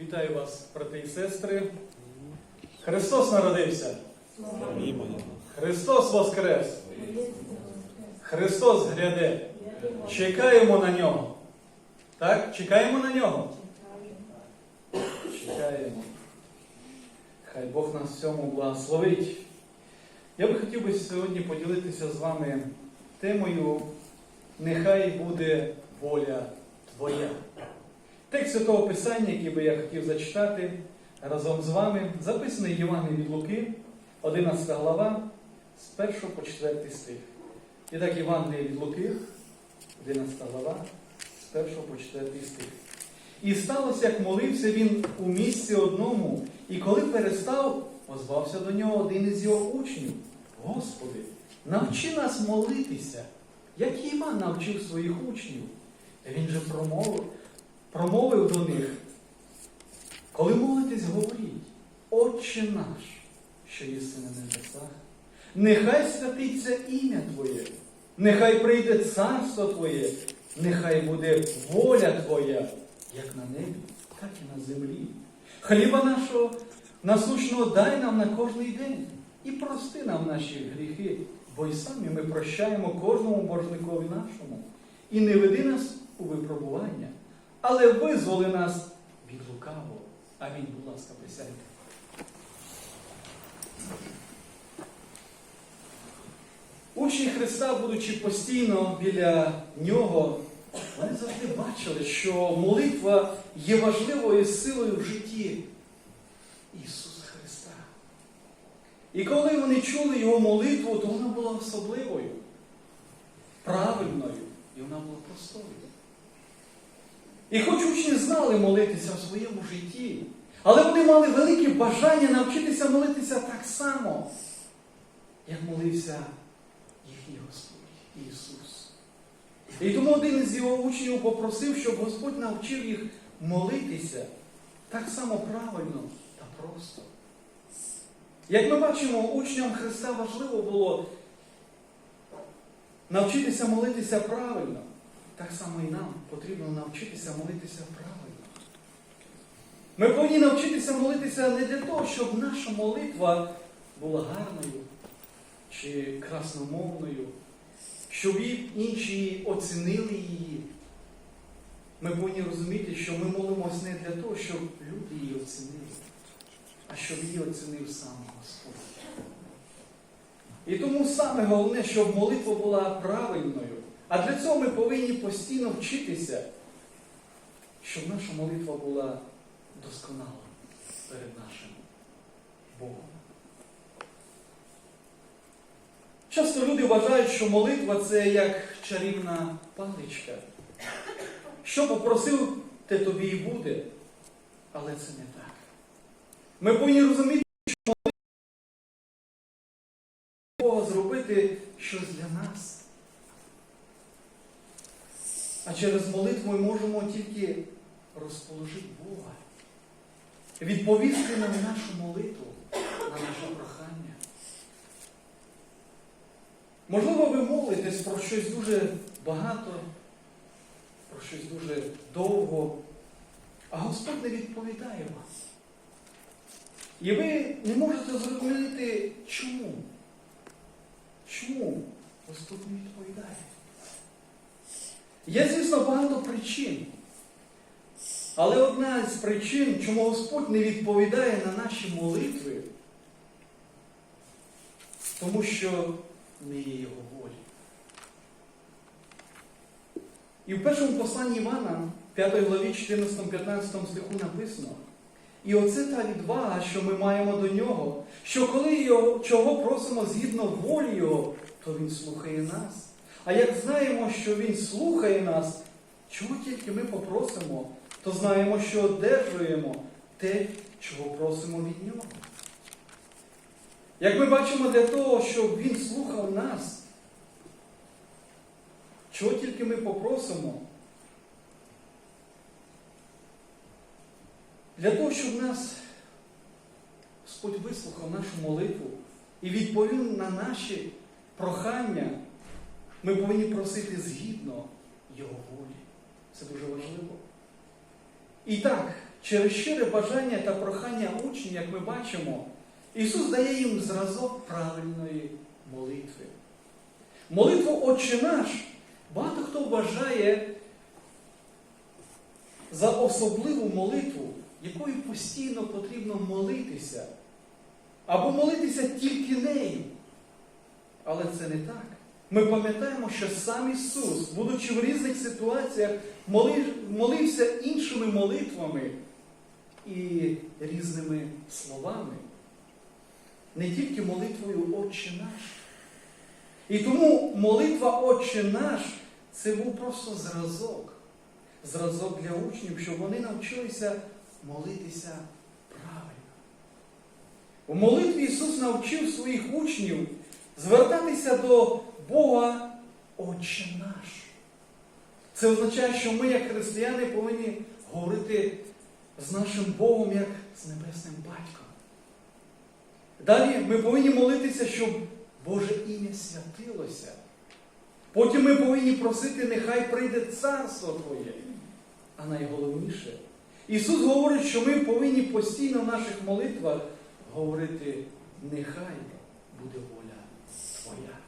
Вітаю вас, брати і сестри. Христос народився. Христос Воскрес. Христос гряде. Чекаємо на нього. Так? Чекаємо на нього. Чекаємо. Хай Бог нас в цьому благословить. Я би хотів би сьогодні поділитися з вами темою Нехай буде воля Твоя. Текст Святого Писання, який би я хотів зачитати разом з вами, записаний в від Луки, 11 глава, з 1 по 4 стих. І так, Євангеліє від Луки, 11 глава, з 1 по 4 стих. І сталося, як молився він у місці одному, і коли перестав, озвався до нього один із його учнів. Господи, навчи нас молитися, як Іван навчив своїх учнів. Він же промовив, промовив до них. Коли молитесь, говоріть, Отче наш, що єси на небесах, нехай святиться ім'я Твоє, нехай прийде царство Твоє, нехай буде воля Твоя, як на небі, так і на землі. Хліба нашого насущного дай нам на кожний день і прости нам наші гріхи, бо і самі ми прощаємо кожному боржникові нашому. І не веди нас у випробування, але визволи нас від лукавого. Амінь, будь ласка, присядьте. Учні Христа, будучи постійно біля нього, вони завжди бачили, що молитва є важливою силою в житті Ісуса Христа. І коли вони чули Його молитву, то вона була особливою, правильною, і вона була простою. І хоч учні знали молитися в своєму житті, але вони мали велике бажання навчитися молитися так само, як молився їхній Господь Ісус. І тому один із його учнів попросив, щоб Господь навчив їх молитися так само правильно та просто. Як ми бачимо, учням Христа важливо було навчитися молитися правильно. Так само і нам потрібно навчитися молитися правильно. Ми повинні навчитися молитися не для того, щоб наша молитва була гарною чи красномовною, щоб інші оцінили її. Ми повинні розуміти, що ми молимося не для того, щоб люди її оцінили, а щоб її оцінив сам Господь. І тому саме головне, щоб молитва була правильною. А для цього ми повинні постійно вчитися, щоб наша молитва була досконала перед нашим Богом. Часто люди вважають, що молитва це як чарівна паличка. Що попросив, те тобі і буде. Але це не так. Ми повинні розуміти, що молитва Бога зробити щось для нас. А через молитву ми можемо тільки розположити Бога, відповісти на нашу молитву, на наше прохання. Можливо, ви молитесь про щось дуже багато, про щось дуже довго, а Господь не відповідає вам. І ви не можете зрозуміти, чому? Чому Господь не відповідає? Є, звісно, багато причин. Але одна з причин, чому Господь не відповідає на наші молитви, тому що не є Його волі. І в першому посланні Івана, 5 главі 14-15 стиху написано, і оце та відвага, що ми маємо до нього, що коли його, чого просимо згідно волі Його, то Він слухає нас. А як знаємо, що Він слухає нас, чого тільки ми попросимо, то знаємо, що одержуємо те, чого просимо від Нього. Як ми бачимо для того, щоб Він слухав нас, чого тільки ми попросимо, для того, щоб нас Господь вислухав нашу молитву і відповів на наші прохання, ми повинні просити згідно Його волі. Це дуже важливо. І так, через щире бажання та прохання учнів, як ми бачимо, Ісус дає їм зразок правильної молитви. Молитву Отче наш багато хто вважає за особливу молитву, якою постійно потрібно молитися, або молитися тільки нею. Але це не так. Ми пам'ятаємо, що сам Ісус, будучи в різних ситуаціях, молився іншими молитвами і різними словами. Не тільки молитвою Отче наш. І тому молитва Отче наш це був просто зразок. Зразок для учнів, щоб вони навчилися молитися правильно. У молитві Ісус навчив своїх учнів звертатися до Бога Отче наш. Це означає, що ми, як християни, повинні говорити з нашим Богом, як з Небесним Батьком. Далі ми повинні молитися, щоб Боже ім'я святилося. Потім ми повинні просити, нехай прийде царство Твоє. А найголовніше, Ісус говорить, що ми повинні постійно в наших молитвах говорити, нехай буде воля Твоя.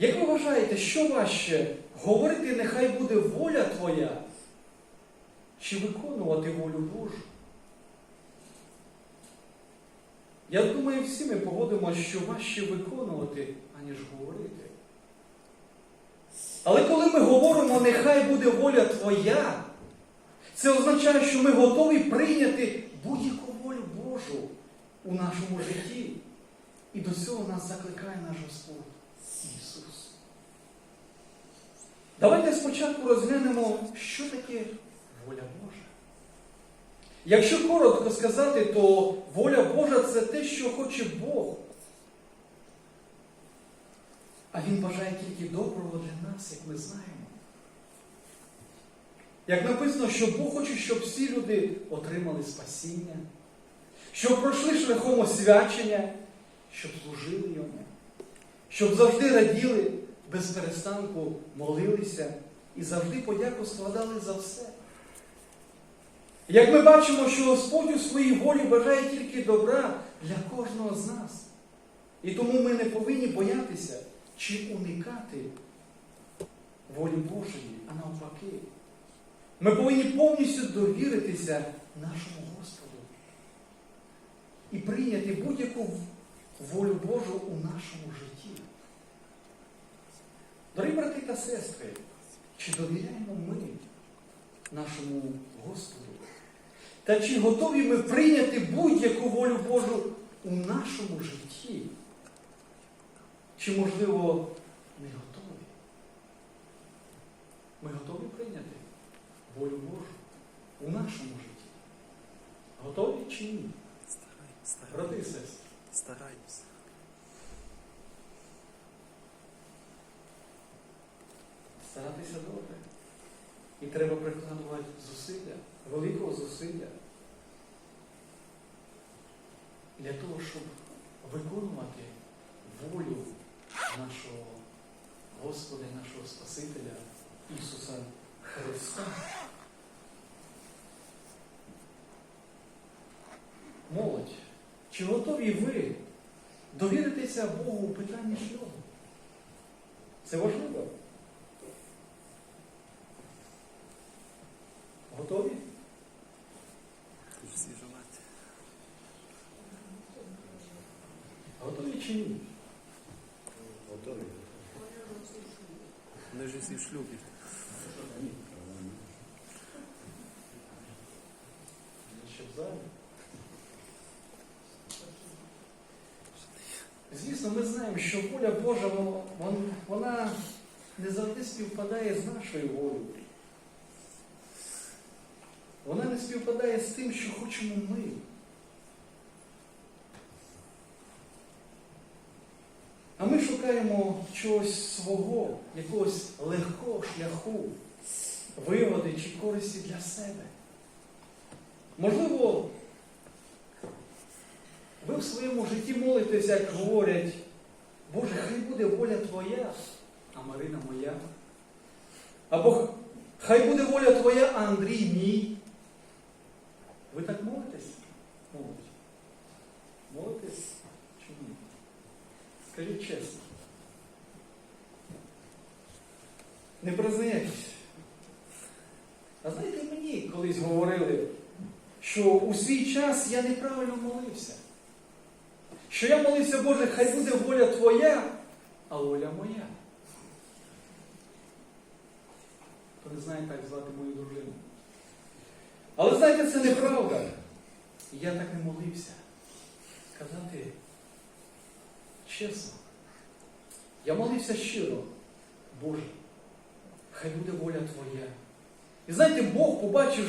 Як ви вважаєте, що важче говорити, нехай буде воля Твоя, чи виконувати волю Божу? Я думаю, всі ми погодимося, що важче виконувати, аніж говорити. Але коли ми говоримо, нехай буде воля Твоя, це означає, що ми готові прийняти будь-яку волю Божу у нашому житті. І до цього нас закликає наш Господь Ісус. Давайте спочатку розглянемо, що таке воля Божа. Якщо коротко сказати, то воля Божа це те, що хоче Бог. А Він бажає тільки доброго для нас, як ми знаємо. Як написано, що Бог хоче, щоб всі люди отримали спасіння, щоб пройшли шляхом освячення, щоб служили йому, щоб завжди раділи, без перестанку молилися і завжди подяку складали за все. Як ми бачимо, що Господь у своїй волі бажає тільки добра для кожного з нас. І тому ми не повинні боятися чи уникати волі Божої, а навпаки. Ми повинні повністю довіритися нашому Господу і прийняти будь-яку волю Божу у нашому житті. Дорогі брати та сестри, чи довіряємо ми нашому Господу? Та чи готові ми прийняти будь-яку волю Божу у нашому житті? Чи, можливо, не готові? Ми готові прийняти волю Божу у нашому житті? Готові чи ні? Брати і сестри. Стараємося. Старатися добре. І треба прикладувати зусилля, великого зусилля для того, щоб виконувати волю нашого Господа і нашого Спасителя Ісуса Христа. Молодь, чи готові ви довіритися Богу у питанні шлюбу? Це важливо. Готові? Всі желати. Готові чи ні? Готові? Вони ж всі в шлюбі. Звісно, ми знаємо, що воля Божа вон- вон- вона не завжди співпадає з нашою волею. Вона не співпадає з тим, що хочемо ми. А ми шукаємо чогось свого, якогось легкого шляху, вигоди чи користі для себе. Можливо, ви в своєму житті молитесь, як говорять, Боже, хай буде воля Твоя, а Марина моя. Або Хай буде воля твоя, а Андрій мій. Ви так молитесь? Молодь. Молитесь чи ні? Скажіть чесно. Не признаєтесь. А знаєте, мені колись говорили, що у свій час я неправильно молився. Що я молився, Боже, хай буде воля Твоя, а воля моя. Хто не знає, як звати мою дружину. Але знаєте, це неправда. Я так не молився. Сказати чесно. Я молився щиро. Боже, хай буде воля Твоя. І знаєте, Бог побачив,